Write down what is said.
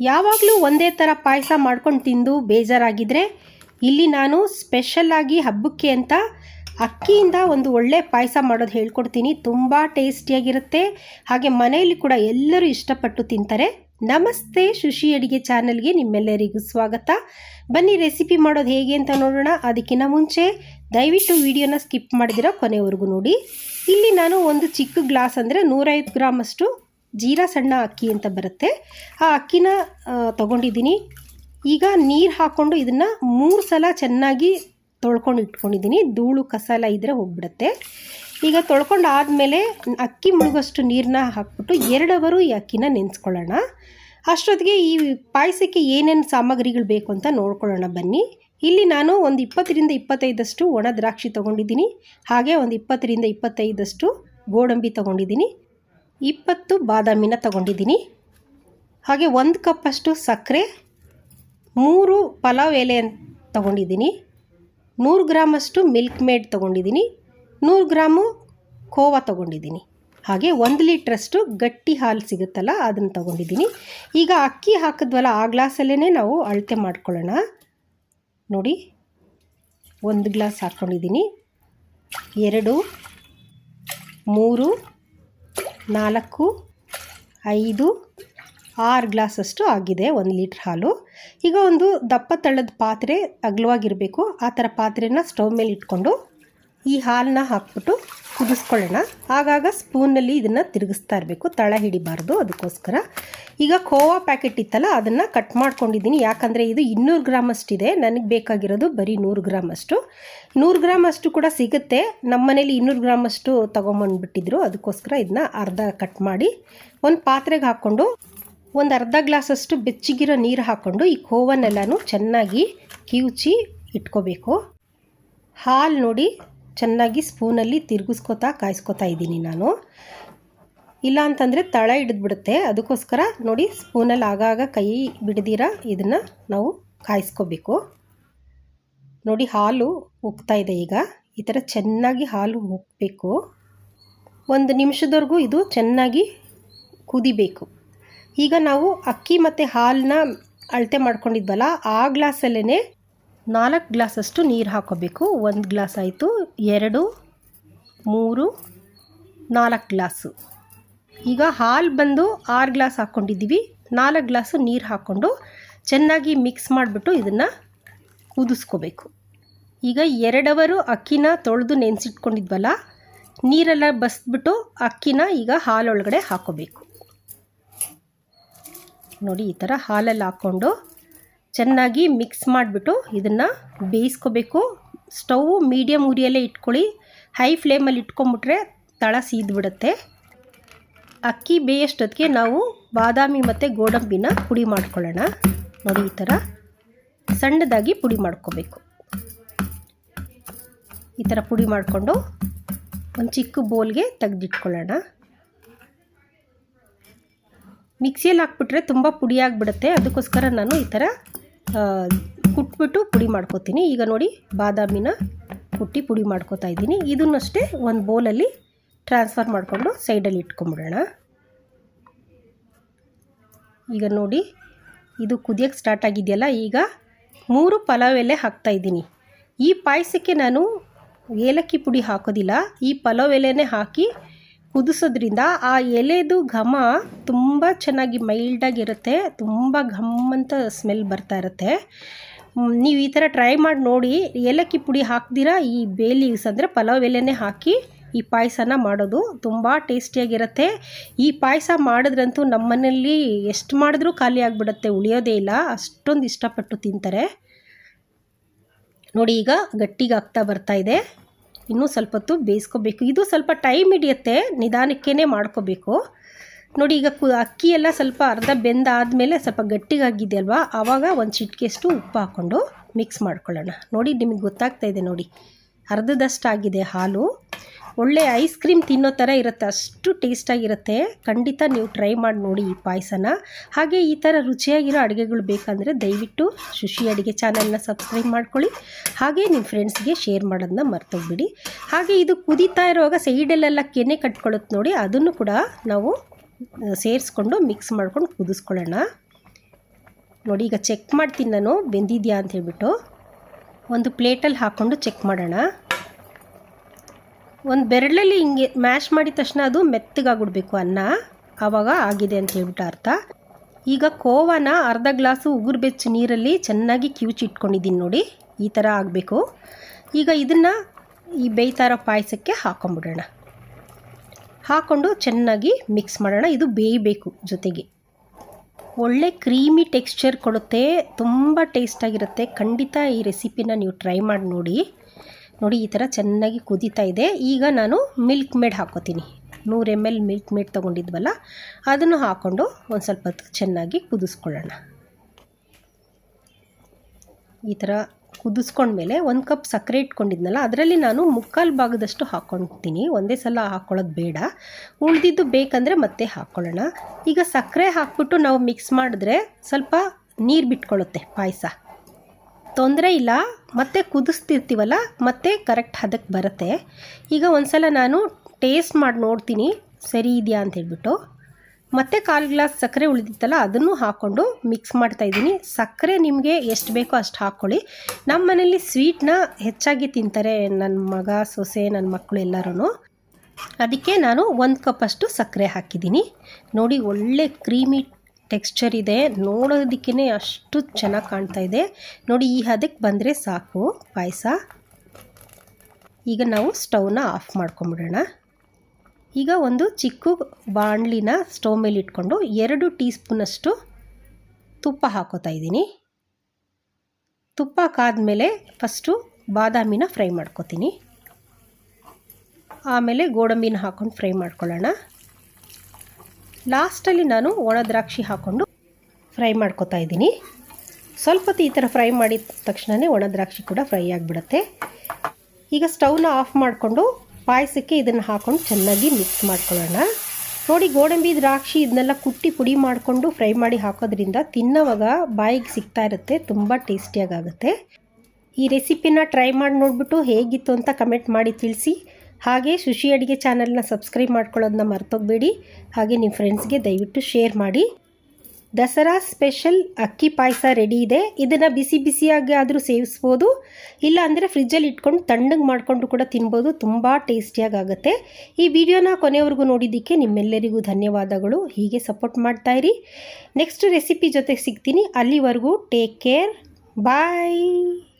ಯಾವಾಗಲೂ ಒಂದೇ ಥರ ಪಾಯಸ ಮಾಡ್ಕೊಂಡು ತಿಂದು ಬೇಜಾರಾಗಿದ್ದರೆ ಇಲ್ಲಿ ನಾನು ಸ್ಪೆಷಲ್ಲಾಗಿ ಹಬ್ಬಕ್ಕೆ ಅಂತ ಅಕ್ಕಿಯಿಂದ ಒಂದು ಒಳ್ಳೆ ಪಾಯಸ ಮಾಡೋದು ಹೇಳ್ಕೊಡ್ತೀನಿ. ತುಂಬ ಟೇಸ್ಟಿಯಾಗಿರುತ್ತೆ. ಹಾಗೆ ಮನೆಯಲ್ಲಿ ಕೂಡ ಎಲ್ಲರೂ ಇಷ್ಟಪಟ್ಟು ತಿಂತಾರೆ. ನಮಸ್ತೆ ಶುಶಿ ಅಡಿಗೆ ಚಾನಲ್ಗೆ ನಿಮ್ಮೆಲ್ಲರಿಗೂ ಸ್ವಾಗತ. ಬನ್ನಿ ರೆಸಿಪಿ ಮಾಡೋದು ಹೇಗೆ ಅಂತ ನೋಡೋಣ. ಅದಕ್ಕಿಂತ ಮುಂಚೆ ದಯವಿಟ್ಟು ವಿಡಿಯೋನ ಸ್ಕಿಪ್ ಮಾಡಿದಿರೋ ಕೊನೆವರೆಗೂ ನೋಡಿ. ಇಲ್ಲಿ ನಾನು ಒಂದು ಚಿಕ್ಕ ಗ್ಲಾಸ್ ಅಂದರೆ ನೂರೈವತ್ತು ಗ್ರಾಮಷ್ಟು ಜೀರಾ ಸಣ್ಣ ಅಕ್ಕಿ ಅಂತ ಬರುತ್ತೆ. ಆ ಅಕ್ಕಿನ ತೊಗೊಂಡಿದ್ದೀನಿ. ಈಗ ನೀರು ಹಾಕ್ಕೊಂಡು ಇದನ್ನು ಮೂರು ಸಲ ಚೆನ್ನಾಗಿ ತೊಳ್ಕೊಂಡು ಇಟ್ಕೊಂಡಿದ್ದೀನಿ. ಧೂಳು, ಕಸ ಎಲ್ಲ ಇದ್ದರೆ ಹೋಗ್ಬಿಡುತ್ತೆ. ಈಗ ತೊಳ್ಕೊಂಡು ಆದಮೇಲೆ ಅಕ್ಕಿ ಮುಳುಗಷ್ಟು ನೀರನ್ನ ಹಾಕ್ಬಿಟ್ಟು ಎರಡವರು ಈ ಅಕ್ಕಿನ ನೆನೆಸ್ಕೊಳ್ಳೋಣ. ಅಷ್ಟೊತ್ತಿಗೆ ಈ ಪಾಯಸಕ್ಕೆ ಏನೇನು ಸಾಮಗ್ರಿಗಳು ಬೇಕು ಅಂತ ನೋಡ್ಕೊಳ್ಳೋಣ ಬನ್ನಿ. ಇಲ್ಲಿ ನಾನು ಒಂದು ಇಪ್ಪತ್ತರಿಂದ ಇಪ್ಪತ್ತೈದಷ್ಟು ಒಣ ದ್ರಾಕ್ಷಿ ತೊಗೊಂಡಿದ್ದೀನಿ. ಹಾಗೆ ಒಂದು ಇಪ್ಪತ್ತರಿಂದ ಇಪ್ಪತ್ತೈದಷ್ಟು ಗೋಡಂಬಿ ತೊಗೊಂಡಿದ್ದೀನಿ. ಇಪ್ಪತ್ತು ಬಾದಾಮಿನ ತಗೊಂಡಿದ್ದೀನಿ. ಹಾಗೆ ಒಂದು ಕಪ್ಪಷ್ಟು ಸಕ್ಕರೆ, ಮೂರು ಪಲಾವ್ ಎಲೆ ತಗೊಂಡಿದ್ದೀನಿ. ನೂರು ಗ್ರಾಮಷ್ಟು ಮಿಲ್ಕ್ ಮೇಡ್ ತೊಗೊಂಡಿದ್ದೀನಿ. ನೂರು ಗ್ರಾಮು ಖೋವಾ ತೊಗೊಂಡಿದ್ದೀನಿ. ಹಾಗೆ ಒಂದು ಲೀಟ್ರಷ್ಟು ಗಟ್ಟಿ ಹಾಲು ಸಿಗುತ್ತಲ್ಲ, ಅದನ್ನು ತೊಗೊಂಡಿದ್ದೀನಿ. ಈಗ ಅಕ್ಕಿ ಹಾಕಿದ್ವಲ್ಲ, ಆ ಗ್ಲಾಸಲ್ಲೇ ನಾವು ಅಳತೆ ಮಾಡ್ಕೊಳ್ಳೋಣ. ನೋಡಿ, ಒಂದು ಗ್ಲಾಸ್ ಹಾಕ್ಕೊಂಡಿದ್ದೀನಿ ಎರಡು, ಮೂರು ನಾಲ್ಕು, ಐದು, ಆರು ಗ್ಲಾಸಷ್ಟು ಆಗಿದೆ, ಒಂದು ಲೀಟ್ರ್ ಹಾಲು. ಈಗ ಒಂದು ದಪ್ಪ ತಳ್ಳದ ಪಾತ್ರೆ ಅಗಲವಾಗಿರಬೇಕು. ಆ ಥರ ಪಾತ್ರೆನ ಸ್ಟವ್ ಮೇಲೆ ಇಟ್ಕೊಂಡು ಈ ಹಾಲನ್ನ ಹಾಕ್ಬಿಟ್ಟು ಕುದಿಸ್ಕೊಳ್ಳೋಣ. ಆಗಾಗ ಸ್ಪೂನಲ್ಲಿ ಇದನ್ನು ತಿರುಗಿಸ್ತಾ ಇರಬೇಕು. ತಳ ಹಿಡಿಬಾರ್ದು ಅದಕ್ಕೋಸ್ಕರ. ಈಗ ಖೋವಾ ಪ್ಯಾಕೆಟ್ ಇತ್ತಲ್ಲ, ಅದನ್ನು ಕಟ್ ಮಾಡ್ಕೊಂಡಿದ್ದೀನಿ. ಯಾಕಂದರೆ ಇದು ಇನ್ನೂರು ಗ್ರಾಮ್ ಅಷ್ಟಿದೆ ನನಗೆ ಬೇಕಾಗಿರೋದು ಬರೀ ನೂರು ಗ್ರಾಮ್ ಅಷ್ಟು ನೂರು ಗ್ರಾಮ್ ಅಷ್ಟು ಕೂಡ ಸಿಗುತ್ತೆ. ನಮ್ಮ ಮನೇಲಿ ಇನ್ನೂರು ಗ್ರಾಮ್ ಅಷ್ಟು ತೊಗೊಂಬಂದ್ಬಿಟ್ಟಿದ್ರು. ಅದಕ್ಕೋಸ್ಕರ ಇದನ್ನ ಅರ್ಧ ಕಟ್ ಮಾಡಿ ಒಂದು ಪಾತ್ರೆಗೆ ಹಾಕ್ಕೊಂಡು, ಒಂದು ಅರ್ಧ ಗ್ಲಾಸಷ್ಟು ಬೆಚ್ಚಗಿರೋ ನೀರು ಹಾಕ್ಕೊಂಡು ಈ ಖೋವನ್ನೆಲ್ಲನೂ ಚೆನ್ನಾಗಿ ಕಿವುಚಿ ಇಟ್ಕೋಬೇಕು. ಹಾಲು ನೋಡಿ ಚೆನ್ನಾಗಿ ಸ್ಪೂನಲ್ಲಿ ತಿರುಗಿಸ್ಕೊತಾ ಕಾಯಿಸ್ಕೊತಾ ಇದ್ದೀನಿ ನಾನು. ಇಲ್ಲ ಅಂತಂದರೆ ತಳ ಹಿಡಿದ್ಬಿಡುತ್ತೆ. ಅದಕ್ಕೋಸ್ಕರ ನೋಡಿ ಸ್ಪೂನಲ್ಲಿ ಆಗಾಗ ಕೈ ಬಿಡದಿರ ಇದನ್ನು ನಾವು ಕಾಯಿಸ್ಕೋಬೇಕು. ನೋಡಿ ಹಾಲು ಉಕ್ತಾ ಇದೆ ಈಗ. ಈ ಥರ ಚೆನ್ನಾಗಿ ಹಾಲು ಉಕ್ಕಬೇಕು ಒಂದು ನಿಮಿಷದವರೆಗೂ ಇದು ಚೆನ್ನಾಗಿ ಕುದಿಬೇಕು. ಈಗ ನಾವು ಅಕ್ಕಿ ಮತ್ತು ಹಾಲನ್ನ ಅಳತೆ ಮಾಡ್ಕೊಂಡಿದ್ವಲ್ಲ, ಆ ಗ್ಲಾಸಲ್ಲೇ ನಾಲ್ಕು ಗ್ಲಾಸಷ್ಟು ನೀರು ಹಾಕೋಬೇಕು. ಒಂದು ಗ್ಲಾಸ್ ಆಯಿತು. ಎರಡು, ಮೂರು, ನಾಲ್ಕು ಗ್ಲಾಸು. ಈಗ ಹಾಲು ಬಂದು ಆರು ಗ್ಲಾಸ್ ಹಾಕ್ಕೊಂಡಿದ್ದೀವಿ ನಾಲ್ಕು ಗ್ಲಾಸು ನೀರು ಹಾಕ್ಕೊಂಡು ಚೆನ್ನಾಗಿ ಮಿಕ್ಸ್ ಮಾಡಿಬಿಟ್ಟು ಇದನ್ನು ಕುದಿಸ್ಕೋಬೇಕು. ಈಗ ಎರಡವರು ಅಕ್ಕಿನ ತೊಳೆದು ನೆನೆಸಿಟ್ಕೊಂಡಿದ್ವಲ್ಲ, ನೀರೆಲ್ಲ ಬಸ್ಬಿಟ್ಟು ಅಕ್ಕಿನ ಈಗ ಹಾಲೊಳಗಡೆ ಹಾಕೋಬೇಕು. ನೋಡಿ, ಈ ಥರ ಹಾಲಲ್ಲಿ ಹಾಕ್ಕೊಂಡು ಚೆನ್ನಾಗಿ ಮಿಕ್ಸ್ ಮಾಡಿಬಿಟ್ಟು ಇದನ್ನು ಬೇಯಿಸ್ಕೋಬೇಕು. ಸ್ಟವ್ ಮೀಡಿಯಮ್ ಉರಿಯಲ್ಲೇ ಇಟ್ಕೊಳ್ಳಿ. ಹೈ ಫ್ಲೇಮಲ್ಲಿ ಇಟ್ಕೊಂಬಿಟ್ರೆ ತಳ ಸೀದ್ಬಿಡುತ್ತೆ. ಅಕ್ಕಿ ಬೇಯಷ್ಟೊತ್ತಿಗೆ ನಾವು ಬಾದಾಮಿ ಮತ್ತು ಗೋಡಂಬಿನ ಪುಡಿ ಮಾಡ್ಕೊಳ್ಳೋಣ. ನೋಡಿ ಈ ಥರ ಸಣ್ಣದಾಗಿ ಪುಡಿ ಮಾಡ್ಕೋಬೇಕು. ಈ ಥರ ಪುಡಿ ಮಾಡಿಕೊಂಡು ಒಂದು ಚಿಕ್ಕ ಬೋಲ್ಗೆ ತೆಗೆದಿಟ್ಕೊಳ್ಳೋಣ. ಮಿಕ್ಸಿಯಲ್ಲಿ ಹಾಕ್ಬಿಟ್ರೆ ತುಂಬ ಪುಡಿ ಆಗಿಬಿಡುತ್ತೆ. ಅದಕ್ಕೋಸ್ಕರ ನಾನು ಈ ಥರ ಕುಟ್ಬಿಟ್ಟು ಪುಡಿ ಮಾಡ್ಕೋತೀನಿ. ಈಗ ನೋಡಿ, ಬಾದಾಮಿನ ಕುಟ್ಟಿ ಪುಡಿ ಮಾಡ್ಕೋತಾ ಇದ್ದೀನಿ. ಇದನ್ನಷ್ಟೇ ಒಂದು ಬೌಲಲ್ಲಿ ಟ್ರಾನ್ಸ್ಫರ್ ಮಾಡಿಕೊಂಡು ಸೈಡಲ್ಲಿ ಇಟ್ಕೊಂಬಿಡೋಣ. ಈಗ ನೋಡಿ, ಇದು ಕುದಿಯೋಕ್ಕೆ ಸ್ಟಾರ್ಟ್ ಆಗಿದೆಯಲ್ಲ, ಈಗ ಮೂರು ಪಲಾವ್ ಎಲೆ ಹಾಕ್ತಾ ಇದ್ದೀನಿ. ಈ ಪಾಯಸಕ್ಕೆ ನಾನು ಏಲಕ್ಕಿ ಪುಡಿ ಹಾಕೋದಿಲ್ಲ. ಈ ಪಲಾವ್ ಎಲೆನೇ ಹಾಕಿ ಕುದಿಸೋದ್ರಿಂದ ಆ ಎಲೆದು ಘಮ ತುಂಬ ಚೆನ್ನಾಗಿ ಮೈಲ್ಡಾಗಿರುತ್ತೆ, ತುಂಬ ಘಮ್ ಅಂತ ಸ್ಮೆಲ್ ಬರ್ತಾ ಇರುತ್ತೆ. ನೀವು ಈ ಥರ ಟ್ರೈ ಮಾಡಿ ನೋಡಿ, ಏಲಕ್ಕಿ ಪುಡಿ ಹಾಕ್ದಿರಾ, ಈ ಬೇ ಅಂದರೆ ಪಲಾವ್ ಎಲೆನೇ ಹಾಕಿ ಈ ಪಾಯಸನ ಮಾಡೋದು ತುಂಬ ಟೇಸ್ಟಿಯಾಗಿರುತ್ತೆ. ಈ ಪಾಯಸ ಮಾಡಿದ್ರಂತೂ ನಮ್ಮನೇಲಿ ಎಷ್ಟು ಮಾಡಿದ್ರೂ ಖಾಲಿ ಆಗಿಬಿಡುತ್ತೆ, ಉಳಿಯೋದೇ ಇಲ್ಲ, ಅಷ್ಟೊಂದು ಇಷ್ಟಪಟ್ಟು ತಿಂತಾರೆ. ನೋಡಿ ಈಗ ಗಟ್ಟಿಗೆ ಆಗ್ತಾ ಬರ್ತಾ ಇದೆ. ಇನ್ನೂ ಸ್ವಲ್ಪ ಹೊತ್ತು ಬೇಯಿಸ್ಕೋಬೇಕು. ಇದು ಸ್ವಲ್ಪ ಟೈಮ್ ಹಿಡಿಯುತ್ತೆ ನಿಧಾನಕ್ಕೇ ಮಾಡ್ಕೋಬೇಕು. ನೋಡಿ, ಈಗ ಕು ಅಕ್ಕಿ ಎಲ್ಲ ಸ್ವಲ್ಪ ಅರ್ಧ ಬೆಂದಾದಮೇಲೆ ಸ್ವಲ್ಪ ಗಟ್ಟಿಗಾಗಿದೆ ಅಲ್ವಾ? ಆವಾಗ ಒಂದು ಚಿಟಿಕೆಯಷ್ಟು ಉಪ್ಪು ಹಾಕ್ಕೊಂಡು ಮಿಕ್ಸ್ ಮಾಡ್ಕೊಳ್ಳೋಣ. ನೋಡಿ, ನಿಮಗೆ ಗೊತ್ತಾಗ್ತಾ ಇದೆ ನೋಡಿ. ಅರ್ಧದಷ್ಟು ಆಗಿದೆ ಹಾಲು. ಒಳ್ಳೆ ಐಸ್ ಕ್ರೀಮ್ ತಿನ್ನೋ ಥರ ಇರುತ್ತೆ, ಅಷ್ಟು ಟೇಸ್ಟಾಗಿರುತ್ತೆ ಖಂಡಿತ ನೀವು ಟ್ರೈ ಮಾಡಿ ನೋಡಿ ಈ ಪಾಯಸನ. ಹಾಗೆ ಈ ಥರ ರುಚಿಯಾಗಿರೋ ಅಡುಗೆಗಳು ಬೇಕಂದರೆ ದಯವಿಟ್ಟು ಶುಶಿ ಅಡುಗೆ ಚಾನಲ್ನ ಸಬ್ಸ್ಕ್ರೈಬ್ ಮಾಡ್ಕೊಳ್ಳಿ. ಹಾಗೆ ನಿಮ್ಮ ಫ್ರೆಂಡ್ಸ್ಗೆ ಶೇರ್ ಮಾಡೋದನ್ನ ಮರ್ತೋಗ್ಬಿಡಿ. ಹಾಗೆ ಇದು ಕುದೀತಾ ಇರುವಾಗ ಸೈಡಲ್ಲೆಲ್ಲ ಕೆನೆ ಕಟ್ಕೊಳ್ಳುತ್ತೆ ನೋಡಿ, ಅದನ್ನು ಕೂಡ ನಾವು ಸೇರಿಸ್ಕೊಂಡು ಮಿಕ್ಸ್ ಮಾಡ್ಕೊಂಡು ಕುದಿಸ್ಕೊಳ್ಳೋಣ. ನೋಡಿ, ಈಗ ಚೆಕ್ ಮಾಡ್ತೀನಿ ನಾನು, ಬೆಂದಿದೆಯಾ ಅಂತ ಹೇಳ್ಬಿಟ್ಟು. ಒಂದು ಪ್ಲೇಟಲ್ಲಿ ಹಾಕ್ಕೊಂಡು ಚೆಕ್ ಮಾಡೋಣ. ಒಂದು ಬೆರಳಲ್ಲಿ ಹಿಂಗೆ ಮ್ಯಾಶ್ ಮಾಡಿದ ತಕ್ಷಣ ಅದು ಮೆತ್ತಗಾಗ್ಬಿಡ್ಬೇಕು ಅನ್ನ. ಆವಾಗ ಆಗಿದೆ ಅಂತ ಹೇಳ್ಬಿಟ್ಟು ಅರ್ಥ. ಈಗ ಕೋವನ ಅರ್ಧ ಗ್ಲಾಸು ಉಗುರು ಬೆಚ್ಚು ನೀರಲ್ಲಿ ಚೆನ್ನಾಗಿ ಕಿವುಚಿಟ್ಕೊಂಡಿದ್ದೀನಿ ನೋಡಿ, ಈ ಥರ ಆಗಬೇಕು. ಈಗ ಇದನ್ನು ಈ ಬೇಯ್ತಾರ ಪಾಯಸಕ್ಕೆ ಹಾಕೊಂಬಿಡೋಣ. ಹಾಕ್ಕೊಂಡು ಚೆನ್ನಾಗಿ ಮಿಕ್ಸ್ ಮಾಡೋಣ. ಇದು ಬೇಯಬೇಕು ಜೊತೆಗೆ. ಒಳ್ಳೆ ಕ್ರೀಮಿ ಟೆಕ್ಸ್ಚರ್ ಕೊಡುತ್ತೆ, ತುಂಬ ಟೇಸ್ಟಾಗಿರುತ್ತೆ. ಖಂಡಿತ ಈ ರೆಸಿಪಿನ ನೀವು ಟ್ರೈ ಮಾಡಿ ನೋಡಿ. ನೋಡಿ, ಈ ಥರ ಚೆನ್ನಾಗಿ ಕುದೀತಾ ಇದೆ. ಈಗ ನಾನು ಮಿಲ್ಕ್ ಮೇಡ್ ಹಾಕೋತೀನಿ. ನೂರು ಎಂ ಎಲ್ ಮಿಲ್ಕ್ ಮೇಡ್ ತೊಗೊಂಡಿದ್ವಲ್ಲ, ಅದನ್ನು ಹಾಕ್ಕೊಂಡು ಒಂದು ಸ್ವಲ್ಪ ಚೆನ್ನಾಗಿ ಕುದಿಸ್ಕೊಳ್ಳೋಣ. ಈ ಥರ ಕುದಿಸ್ಕೊಂಡ್ಮೇಲೆ ಒಂದು ಕಪ್ ಸಕ್ಕರೆ ಇಟ್ಕೊಂಡಿದ್ನಲ್ಲ, ಅದರಲ್ಲಿ ನಾನು ಮುಕ್ಕಾಲು ಭಾಗದಷ್ಟು ಹಾಕ್ಕೊಳ್ತೀನಿ ಒಂದೇ ಸಲ ಹಾಕ್ಕೊಳ್ಳೋದು ಬೇಡ. ಉಳಿದಿದ್ದು ಬೇಕಂದರೆ ಮತ್ತೆ ಹಾಕ್ಕೊಳ್ಳೋಣ ಈಗ ಸಕ್ಕರೆ ಹಾಕ್ಬಿಟ್ಟು ನಾವು ಮಿಕ್ಸ್ ಮಾಡಿದ್ರೆ ಸ್ವಲ್ಪ ನೀರು ಬಿಟ್ಕೊಳ್ಳುತ್ತೆ ಪಾಯಸ. ತೊಂದರೆ ಇಲ್ಲ, ಮತ್ತೆ ಕುದಿಸ್ತಿರ್ತೀವಲ್ಲ, ಮತ್ತೆ ಕರೆಕ್ಟ್ ಹದಕ್ಕೆ ಬರುತ್ತೆ. ಈಗ ಒಂದು ಸಲ ನಾನು ಟೇಸ್ಟ್ ಮಾಡಿ ನೋಡ್ತೀನಿ, ಸರಿ ಇದೆಯಾ ಅಂತ ಹೇಳ್ಬಿಟ್ಟು. ಮತ್ತೆ ಕಾಲು ಗ್ಲಾಸ್ ಸಕ್ಕರೆ ಉಳಿದಿತ್ತಲ್ಲ, ಅದನ್ನು ಹಾಕ್ಕೊಂಡು ಮಿಕ್ಸ್ ಮಾಡ್ತಾಯಿದ್ದೀನಿ ಸಕ್ಕರೆ ನಿಮಗೆ ಎಷ್ಟು ಬೇಕೋ ಅಷ್ಟು ಹಾಕ್ಕೊಳ್ಳಿ. ನಮ್ಮ ಮನೇಲಿ ಸ್ವೀಟ್ನ ಹೆಚ್ಚಾಗಿ ತಿಂತಾರೆ ನನ್ನ ಮಗ, ಸೊಸೆ ನನ್ನ ಮಕ್ಕಳು ಎಲ್ಲರೂ ಅದಕ್ಕೆ ನಾನು ಒಂದು ಕಪ್ಪಷ್ಟು ಸಕ್ಕರೆ ಹಾಕಿದ್ದೀನಿ. ನೋಡಿ, ಒಳ್ಳೆ ಕ್ರೀಮಿ ಟೆಕ್ಸ್ಚರ್ ಇದೆ. ನೋಡೋದಕ್ಕೇ ಅಷ್ಟು ಚೆನ್ನಾಗಿ ಕಾಣ್ತಾ ಇದೆ. ನೋಡಿ, ಈ ಹದಕ್ಕೆ ಬಂದರೆ ಸಾಕು ಪಾಯಸ. ಈಗ ನಾವು ಸ್ಟವ್ನ ಆಫ್ ಮಾಡ್ಕೊಂಬಿಡೋಣ. ಈಗ ಒಂದು ಚಿಕ್ಕ ಬಾಣಲಿನ ಸ್ಟವ್ ಮೇಲೆ ಇಟ್ಕೊಂಡು ಎರಡು ಟೀ ಸ್ಪೂನಷ್ಟು ತುಪ್ಪ ಹಾಕೋತಾ ಇದ್ದೀನಿ. ತುಪ್ಪ ಕಾದ್ಮೇಲೆ ಫಸ್ಟು ಬಾದಾಮಿನ ಫ್ರೈ ಮಾಡ್ಕೋತೀನಿ. ಆಮೇಲೆ ಗೋಡಂಬಿನ ಹಾಕ್ಕೊಂಡು ಫ್ರೈ ಮಾಡ್ಕೊಳ್ಳೋಣ. ಲಾಸ್ಟಲ್ಲಿ ನಾನು ಒಣ ದ್ರಾಕ್ಷಿ ಹಾಕ್ಕೊಂಡು ಫ್ರೈ ಮಾಡ್ಕೊತಾ ಇದ್ದೀನಿ. ಸ್ವಲ್ಪ ಈ ಥರ ಫ್ರೈ ಮಾಡಿದ ತಕ್ಷಣವೇ ಒಣ ದ್ರಾಕ್ಷಿ ಕೂಡ ಫ್ರೈ ಆಗಿಬಿಡುತ್ತೆ. ಈಗ ಸ್ಟವ್ನ ಆಫ್ ಮಾಡಿಕೊಂಡು ಪಾಯಸಕ್ಕೆ ಇದನ್ನು ಹಾಕ್ಕೊಂಡು ಚೆನ್ನಾಗಿ ಮಿಕ್ಸ್ ಮಾಡ್ಕೊಳ್ಳೋಣ. ನೋಡಿ, ಗೋಡಂಬಿ ದ್ರಾಕ್ಷಿ ಇದನ್ನೆಲ್ಲ ಕುಟ್ಟಿ ಪುಡಿ ಮಾಡಿಕೊಂಡು ಫ್ರೈ ಮಾಡಿ ಹಾಕೋದ್ರಿಂದ ತಿನ್ನೋವಾಗ ಬಾಯಿಗೆ ಸಿಗ್ತಾ ಇರುತ್ತೆ, ತುಂಬ ಟೇಸ್ಟಿಯಾಗುತ್ತೆ ಈ ರೆಸಿಪಿನ ಟ್ರೈ ಮಾಡಿ ನೋಡಿಬಿಟ್ಟು ಹೇಗಿತ್ತು ಅಂತ ಕಮೆಂಟ್ ಮಾಡಿ ತಿಳಿಸಿ. ಹಾಗೆ ಶುಷಿ ಅಡುಗೆ ಚಾನಲ್ನ ಸಬ್ಸ್ಕ್ರೈಬ್ ಮಾಡ್ಕೊಳ್ಳೋದನ್ನ ಮರ್ತೋಗ್ಬೇಡಿ. ಹಾಗೆ ನಿಮ್ಮ ಫ್ರೆಂಡ್ಸ್ಗೆ ದಯವಿಟ್ಟು ಶೇರ್ ಮಾಡಿ. ದಸರಾ ಸ್ಪೆಷಲ್ ಅಕ್ಕಿ ಪಾಯಸ ರೆಡಿ ಇದೆ. ಇದನ್ನು ಬಿಸಿ ಬಿಸಿಯಾಗಿ ಆದರೂ ಸೇವಿಸ್ಬೋದು. ಇಲ್ಲ ಅಂದರೆ ಫ್ರಿಜ್ಜಲ್ಲಿ ಇಟ್ಕೊಂಡು ತಣ್ಣಗೆ ಮಾಡಿಕೊಂಡು ಕೂಡ ತಿನ್ಬೋದು. ತುಂಬ ಟೇಸ್ಟಿಯಾಗಿ ಆಗುತ್ತೆ. ಈ ವಿಡಿಯೋನ ಕೊನೆವರೆಗೂ ನೋಡಿದ್ದಕ್ಕೆ ನಿಮ್ಮೆಲ್ಲರಿಗೂ ಧನ್ಯವಾದಗಳು. ಹೀಗೆ ಸಪೋರ್ಟ್ ಮಾಡ್ತಾಯಿರಿ ನೆಕ್ಸ್ಟ್ ರೆಸಿಪಿ ಜೊತೆ ಸಿಗ್ತೀನಿ. ಅಲ್ಲಿವರೆಗೂ ಟೇಕ್ ಕೇರ್. ಬಾಯ್.